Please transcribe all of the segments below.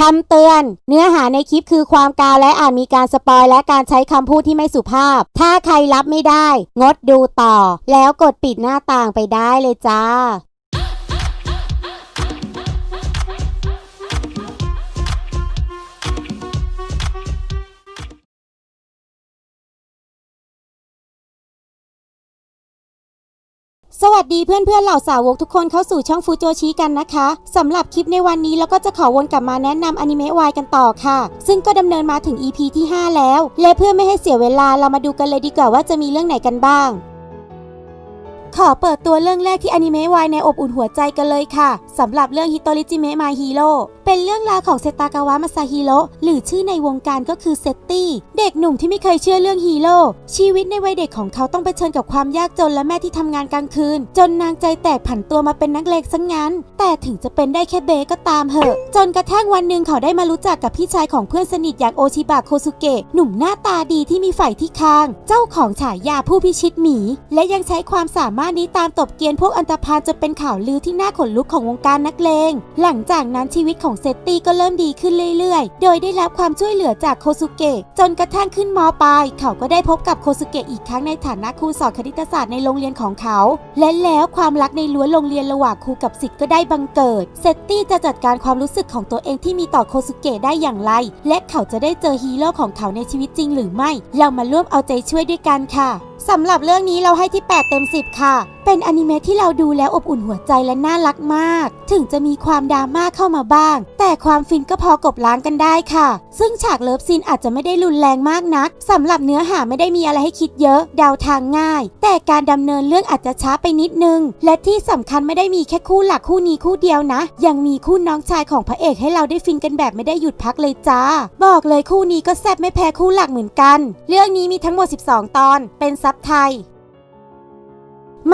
คำเตือน เนื้อหาในคลิปคือความกาวและอาจมีการสปอยและการใช้คำพูดที่ไม่สุภาพ ถ้าใครรับไม่ได้ งดดูต่อ แล้วกดปิดหน้าต่างไปได้เลยจ้า วัสดีเพื่อนๆเหล่าสาวกทุกคนเข้าสู่ช่องฟูโจชิกันนะคะสำหรับคลิปในวันนี้เราก็จะขอวนกลับมาแนะนำอนิเมะวายกันต่อค่ะ ซึ่งก็ดำเนินมาถึง EP ที่ 5 แล้ว และเพื่อไม่ให้เสียเวลาเรามาดูกันเลยดีกว่าว่าจะมีเรื่องไหนกันบ้าง ขอเปิดตัวเรื่องแรกที่อนิเมะวายในอบอุ่นหัวใจกันเลยค่ะสำหรับเรื่องฮิโตริจิเมะมาฮีโร่เป็นเรื่องราวของเซตากาวะมาซาฮิโร่หรือชื่อในวงการก็คือเซตตี้ เด็กหนุ่มที่ไม่เคยเชื่อเรื่องฮีโร่ชีวิตในวัยเด็กของเขาต้องไปเผชิญกับความยากจนและแม่ที่ทำงานกลางคืน จนนางใจแตกผันตัวมาเป็นนักเลงซะงงั้น แต่ถึงจะเป็นได้แค่เบก็ตามเหอะ จนกระทั่งวันหนึ่งเขาได้มารู้จักกับพี่ชายของเพื่อนสนิทอย่างโอชิบะโคสุเกะหนุ่มหน้าตาดีที่มีฝ่ายที่คาง เจ้าของฉายาผู้พิชิตหมี และยังใช้ความสามารถนี้ตามตบเกียนพวกอันตพาลจนเป็นข่าวลือที่น่าขนลุกของวงการนักเลง หลังจากนั้นชีวิตของเซตตี้ก็เริ่มดีขึ้นเรื่อยๆ โดยได้รับความช่วยเหลือจากโคสุเกะจนกระทั่งขึ้นมปลายเขาก็ได้พบกับโคสุเกะอีกครั้งในฐานะครูสอนคณิตศาสตร์ในโรงเรียนของเขา และแล้วความรักในรั้วโรงเรียนระหว่างครูกับศิษย์ก็ได้บังเกิด เซตตี้จะจัดการความรู้สึกของตัวเองที่มีต่อโคสุเกะได้อย่างไร และเขาจะได้เจอฮีโร่ของเขาในชีวิตจริงหรือไม่ เรามาร่วมเอาใจช่วยด้วยกันค่ะสำหรับเรื่องนี้เราให้ที่ 8 เต็ม 10 ค่ะเป็นอนิเมะที่เราดูแล้วอบอุ่นหัวใจและน่ารักมาก ถึงจะมีความดราม่าเข้ามาบ้าง แต่ความฟินก็พอกบล้างกันได้ค่ะ ซึ่งฉากเลิฟซีนอาจจะไม่ได้รุนแรงมากนักสำหรับเนื้อหาไม่ได้มีอะไรให้คิดเยอะ เดาทางง่าย แต่การดำเนินเรื่องอาจจะช้าไปนิดนึง และที่สำคัญไม่ได้มีแค่คู่หลักคู่นี้คู่เดียวนะ ยังมีคู่น้องชายของพระเอกให้เราได้ฟินกันแบบไม่ได้หยุดพักเลยจ้า บอกเลยคู่นี้ก็แซ่บไม่แพ้คู่หลักเหมือนกัน เรื่องนี้มีทั้งหมด 12 ตอน เป็นซับไทย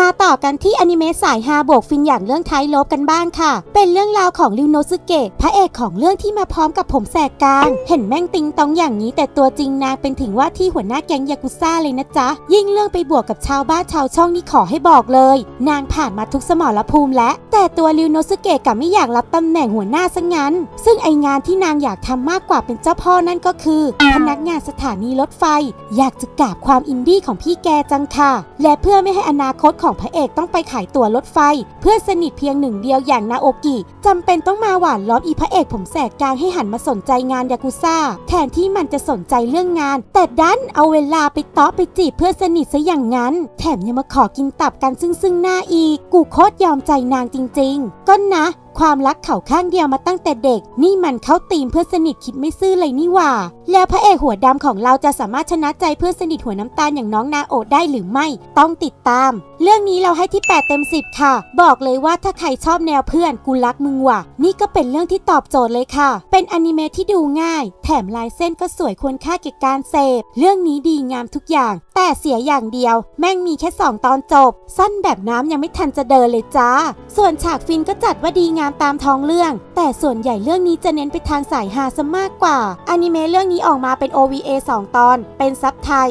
มาต่อกันที่อนิเมะสายฮาบวกฟินอย่างเรื่องไทยลบกันบ้างค่ะ เป็นเรื่องราวของริวโนซึเกะพระเอกของเรื่องที่มาพร้อมกับผมแสกกลางเห็นแม่งติงตองอย่างนี้ แต่ตัวจริงนางเป็นถึงว่าที่หัวหน้าแก๊งยากุซ่าเลยนะจ๊ะ ยิ่งเรื่องไปบวกกับชาวบ้านชาวช่องนี่ขอให้บอกเลย นางผ่านมาทุกสมรภูมิและ แต่ตัวริวโนซึเกะกลับไม่อยากรับตำแหน่งหัวหน้าซะงั้น ซึ่งไองานที่นางอยากทำมากกว่าเป็นเจ้าพ่อนั่นก็คือ พนักงานสถานีรถไฟ อยากจะกราบความอินดี้ของพี่แกจังค่ะ และเพื่อไม่ให้อนาคตของพระเอกต้องไปขายตั๋วรถไฟ เพื่อนสนิทเพียงหนึ่งเดียวอย่างนาโอกิจำเป็นต้องมาหวานล้อมอีพระเอกผมแสกกลางให้หันมาสนใจงานยากุซ่า แทนที่มันจะสนใจเรื่องงาน แต่ดันเอาเวลาไปเตาะไปจีบเพื่อนสนิทซะอย่างนั้น แถมยังมาขอกินตับกันซึ่งซึ่งหน้าอีก กูโคตรยอมใจนางจริง ๆ ก็นะ ความรักเขาข้างเดียวมาตั้งแต่เด็ก นี่มันเข้าตีมเพื่อนสนิทคิดไม่ซื่อเลยนี่หว่า แล้วพระเอกหัวดำของเราจะสามารถชนะใจเพื่อนสนิทหัวน้ำตาลอย่างน้องนาโอะได้หรือไม่ ต้องติดตาม เรื่องนี้เราให้ที่ 8 เต็ม 10 ค่ะ บอกเลยว่าถ้าใครชอบแนวเพื่อนกูรักมึงว่ะ นี่ก็เป็นเรื่องที่ตอบโจทย์เลยค่ะ เป็นอนิเมะที่ดูง่าย แถมลายเส้นก็สวยควรค่าแก่การเสพ เรื่องนี้ดีงามทุกอย่าง แต่เสียอย่างเดียว แม่งมีแค่ 2 ตอนจบ สั้นแบบน้ำยังไม่ทันจะเดินเลยจ้า ส่วนฉากฟินก็จัดว่าดีงามตามท้องเรื่อง แต่ส่วนใหญ่เรื่องนี้จะเน้นไปทางสายฮาซะมากกว่าอนิเมะเรื่องนี้ออกมาเป็น OVA 2 ตอน เป็นซับไทย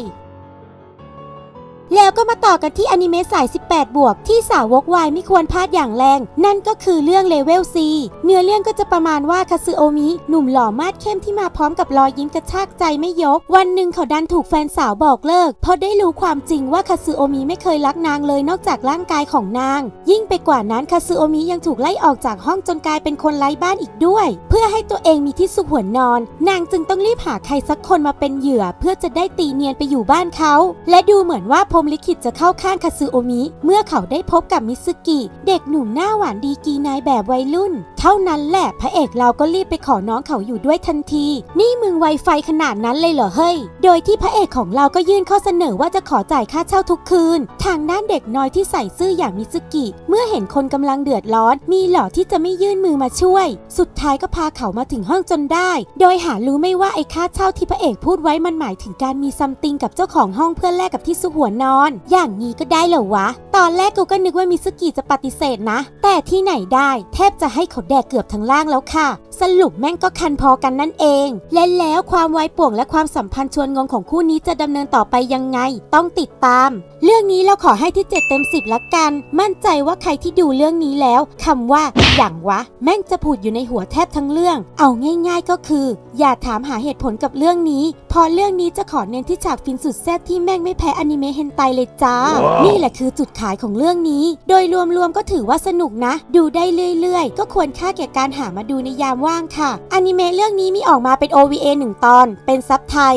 แล้วก็มาต่อกันที่อนิเมะสาย 18 บวก ที่สาวกวายไม่ควรพลาดอย่างแรง นั่นก็คือเรื่องเลเวล C เนื้อเรื่องก็จะประมาณว่าคาซึโอมิ หนุ่มหล่อมาดเข้มที่มาพร้อมกับรอยยิ้มกระชากใจไม่ยก วันหนึ่งเขาดันถูกแฟนสาวบอกเลิก เพราะได้รู้ความจริงว่าคาซึโอมิไม่เคยรักนางเลยนอกจากร่างกายของนาง ยิ่งไปกว่านั้นคาซึโอมิยังถูกไล่ออกจากห้องจนกลายเป็นคนไร้บ้านอีกด้วย เพื่อให้ตัวเองมีที่สุขหัวนอน นางจึงต้องรีบหาใครสักคนมาเป็นเหยื่อ เพื่อจะได้ตีเนียนไปอยู่บ้านเขา และดูเหมือนว่าพมลิขิตจะเข้าข้างคาซึโอมิ เมื่อเขาได้พบกับมิซึกิ เด็กหนุ่มหน้าหวานดีกีนายแบบวัยรุ่น เท่านั้นแหละพระเอกเราก็รีบไปขอน้องเขาอยู่ด้วยทันที นี่มึงไวไฟขนาดนั้นเลยเหรอเฮ้ย โดยที่พระเอกของเราก็ยื่นข้อเสนอว่าจะขอจ่ายค่าเช่าทุกคืน ทางด้านเด็กน้อยที่ใส่ซื่ออย่างมิซึกิ เมื่อเห็นคนกำลังเดือดร้อน มีหล่อที่จะไม่ยื่นมือมาช่วย สุดท้ายก็พาเขามาถึงห้องจนได้ โดยหารู้ไม่ว่าไอ้ค่าเช่าที่พระเอกพูดไว้มันหมายถึงการมีซัมติงกับเจ้าของห้องเพื่อแลกกับที่สุขหัวนอนอย่างนี้ก็ได้เหรอวะตอนแรกกูก็นึกว่ามิสกิจะปฏิเสธนะ แต่ที่ไหนได้ แทบจะให้เขาแดกเกือบทั้งล่างแล้วค่ะ สรุปแม่งก็คันพอกันนั่นเอง และแล้วความไวป่วงและความสัมพันธ์ชวนงงของคู่นี้จะดำเนินต่อไปยังไง ต้องติดตาม เรื่องนี้เราขอให้ที่ 7 เต็ม 10 ละกัน มั่นใจว่าใครที่ดูเรื่องนี้แล้วคำว่าอย่างวะ แม่งจะพูดอยู่ในหัวแทบทั้งเรื่อง เอาง่าย ๆก็คือ อย่าถามหาเหตุผลกับเรื่องนี้ พอเรื่องนี้จะขอเน้นที่ฉากฟินสุดแซ่บที่แม่งไม่แพ้อนิเมะเฮนไตเลยจ้าว้าวนี่แหละคือจุดขานของเรื่องนี้ โดยรวมๆก็ถือว่าสนุกนะ ดูได้เรื่อยๆ ก็ควรค่าแก่การหามาดูในยามว่างค่ะอนิเมะเรื่องนี้มีออกมาเป็น OVA 1 ตอน เป็นซับไทย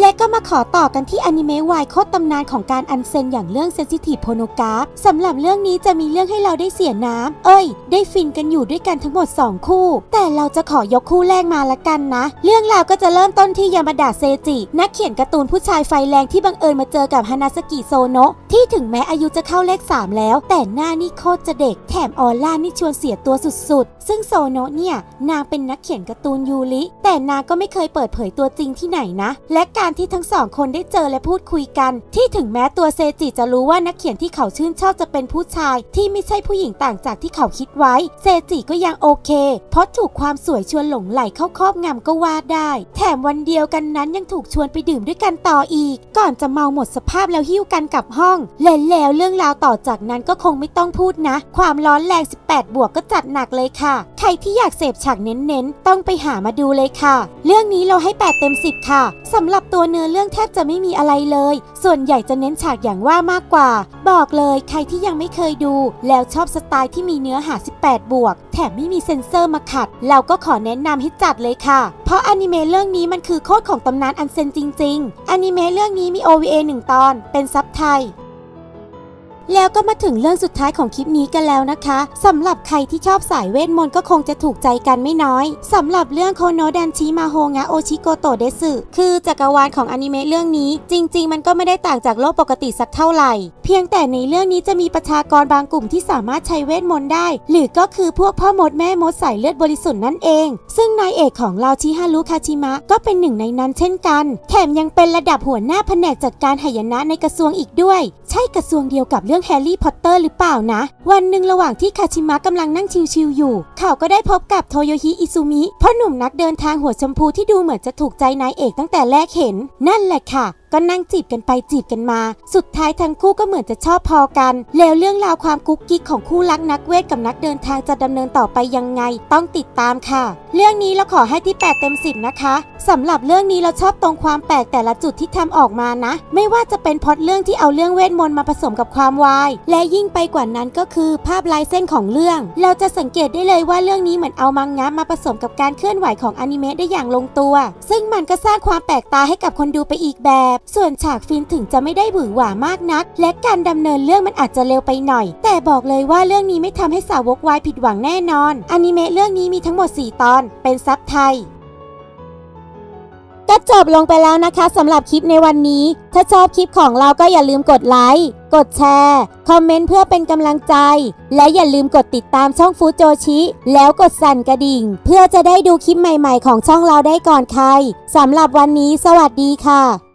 และก็มาขอต่อกันที่อนิเมะวายโคตรตำนานของการอันเซนอย่างเรื่อง Sensitive Pornograph สำหรับเรื่องนี้จะมีเรื่องให้เราได้เสียน้ำ เอ้ย ได้ฟินกันอยู่ด้วยกันทั้งหมด 2 คู่ แต่เราจะขอยกคู่แรกมาละกันนะ เรื่องราวก็จะเริ่มต้นที่ยามาดะเซจิ นักเขียนการ์ตูนผู้ชายไฟแรงที่บังเอิญมาเจอกับฮานาสกิโซโนะที่ถึงแม้อายุจะเข้าเลข 3 แล้ว แต่หน้านี่โคตรจะเด็กแถมออร่านี่ชวนเสียตัวสุดๆ ซึ่งโซโนะเนี่ยนางเป็นนักเขียนการ์ตูนยูริแต่นางก็ไม่เคยเปิดเผยตัวจริงที่ไหนนะ และการที่ทั้งสองคนได้เจอและพูดคุยกัน ที่ถึงแม้ตัวเซจิจะรู้ว่านักเขียนที่เขาชื่นชอบจะเป็นผู้ชาย ที่ไม่ใช่ผู้หญิงต่างจากที่เขาคิดไว้ เซจิก็ยังโอเค เพราะถูกความสวยชวนหลงไหลเข้าครอบงำก็ว่าได้ แถมวันเดียวกันนั้นยังถูกชวนไปดื่มด้วยกันต่ออีก ก่อนจะเมาหมดสภาพแล้วหิ้วกันกลับห้องและแล้วเรื่องราวต่อจากนั้นก็คงไม่ต้องพูดนะ ความร้อนแรง 18 บวกก็จัดหนักเลยค่ะ ใครที่อยากเสพฉากเน้นๆ ต้องไปหามาดูเลยค่ะ เรื่องนี้เราให้ 8 เต็ม 10 ค่ะ สำหรับตัวเนื้อเรื่องแทบจะไม่มีอะไรเลย ส่วนใหญ่จะเน้นฉากอย่างว่ามากกว่า บอกเลยใครที่ยังไม่เคยดู แล้วชอบสไตล์ที่มีเนื้อหา 18 บวก แถมไม่มีเซ็นเซอร์มาขัด เราก็ขอแนะนำให้จัดเลยค่ะ เพราะอนิเมะเรื่องนี้มันคือโคตรของตำนานอันเซนจริง ๆ อนิเมะเรื่องนี้มี OVA 1 ตอน เป็นซับไทย แล้วก็มาถึงเรื่องสุดท้ายของคลิปนี้กันแล้วนะคะสำหรับใครที่ชอบสายเวทมนต์ก็คงจะถูกใจกันไม่น้อยสำหรับเรื่องโคโนดันชิมาโฮงะโอชิโกโตเดสึคือจักรวาลของอนิเมะเรื่องนี้ จริง ๆ มันก็ไม่ได้ต่างจากโลกปกติสักเท่าไหร่ เพียงแต่ในเรื่องนี้จะมีประชากรบางกลุ่มที่สามารถใช้เวทมนต์ได้ หรือก็คือพวกพ่อมดแม่มดสายเลือดบริสุทธิ์นั่นเอง ซึ่งนายเอกของเราชิฮารุคาชิมะก็เป็นหนึ่งในนั้นเช่นกัน แถมยังเป็นระดับหัวหน้าแผนกจัดการหายนะในกระทรวงอีกด้วย ใช่กระทรวงเดียวกับเรื่องแฮร์รี่พอตเตอร์หรือเปล่านะ วันหนึ่งระหว่างที่คาชิมะกำลังนั่งชิวๆอยู่ เขาก็ได้พบกับโทโยฮิอิซุมิพ่อหนุ่มนักเดินทางหัวชมพูที่ดูเหมือนจะถูกใจนายเอกตั้งแต่แรกเห็น นั่นแหละค่ะก็นั่งจีบกันไปจีบกันมา สุดท้ายทั้งคู่ก็เหมือนจะชอบพอกัน แล้วเรื่องราวความกุ๊กกิ๊กของคู่รักนักเวทกับนักเดินทางจะดำเนินต่อไปยังไง ต้องติดตามค่ะ เรื่องนี้เราขอให้ที่ 8 เต็ม 10 นะคะสำหรับเรื่องนี้เราชอบตรงความแปลกแต่ละจุดที่ทำออกมานะ ไม่ว่าจะเป็นพอตเรื่องที่เอาเรื่องเวทมนต์มาผสมกับความวาย และยิ่งไปกว่านั้นก็คือภาพลายเส้นของเรื่อง เราจะสังเกตได้เลยว่าเรื่องนี้เหมือนเอามังงะมาผสมกับการเคลื่อนไหวของอนิเมะได้อย่างลงตัว ซึ่งมันก็สร้างความแปลกตาให้กับคนดูไปอีกแบบส่วนฉากฟินถึงจะไม่ได้หวือหวามากนัก และการดำเนินเรื่องมันอาจจะเร็วไปหน่อย แต่บอกเลยว่าเรื่องนี้ไม่ทำให้สาวกวายผิดหวังแน่นอนอนิเมะเรื่องนี้มีทั้งหมด 4 ตอน เป็นซับไทยก็จบลงไปแล้วนะคะสำหรับคลิปในวันนี้ ถ้าชอบคลิปของเราก็อย่าลืมกดไลค์ กดแชร์ คอมเมนต์เพื่อเป็นกำลังใจ และอย่าลืมกดติดตามช่องฟูโจชิ แล้วกดสั่นกระดิ่ง เพื่อจะได้ดูคลิปใหม่ๆของช่องเราได้ก่อนใครสำหรับวันนี้ สวัสดีค่ะ